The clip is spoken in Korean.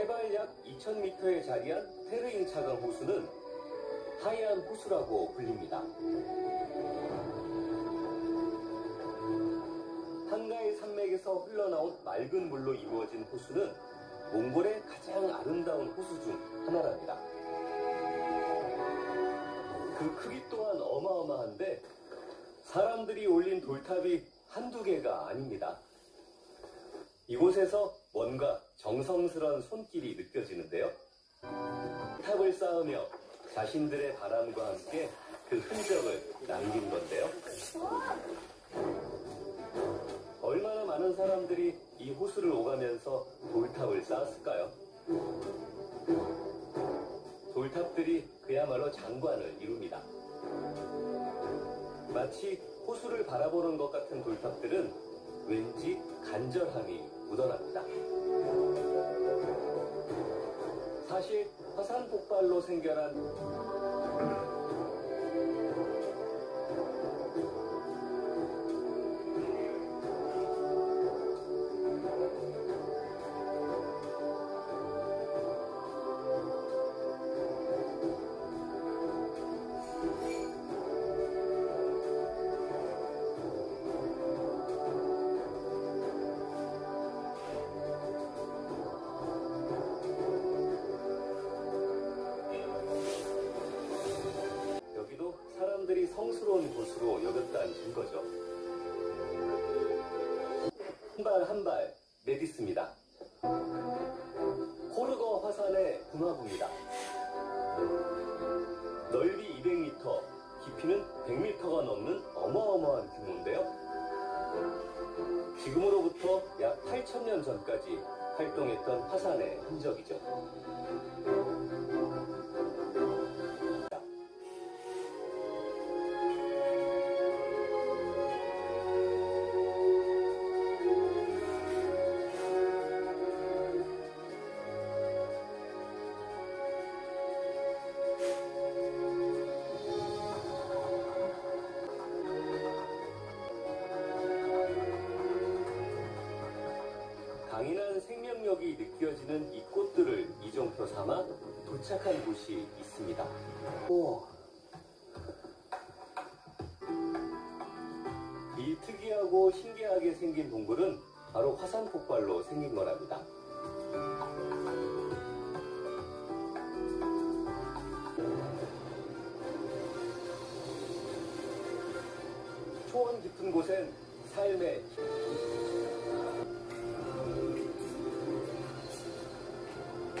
약 2,000m에 자리한 테르인 차강 호수는 하얀 호수라고 불립니다. 한가의 산맥에서 흘러나온 맑은 물로 이루어진 호수는 몽골의 가장 아름다운 호수 중 하나랍니다. 그 크기 또한 어마어마한데 사람들이 올린 돌탑이 한두 개가 아닙니다. 이곳에서 뭔가 정성스런 손길이 느껴지는데요. 탑을 쌓으며 자신들의 바람과 함께 그 흔적을 남긴 건데요. 얼마나 많은 사람들이 이 호수를 오가면서 돌탑을 쌓았을까요? 돌탑들이 그야말로 장관을 이룹니다. 마치 호수를 바라보는 것 같은 돌탑들은 왠지 간절함이 묻어납니다. 사실 화산 폭발로 생겨난 사람들이 성스러운 곳으로 여겼다는 증거죠. 한 발 한 발 내딛습니다. 호르거 화산의 분화구입니다. 넓이 200m, 깊이는 100m가 넘는 어마어마한 규모인데요. 지금으로부터 약 8천년 전까지 활동했던 화산의 흔적이죠. 느껴지는 이 꽃들을 이정표 삼아 도착한 곳이 있습니다. 오. 이 특이하고 신기하게 생긴 동굴은 바로 화산 폭발로 생긴 거랍니다. 초원 깊은 곳엔 삶의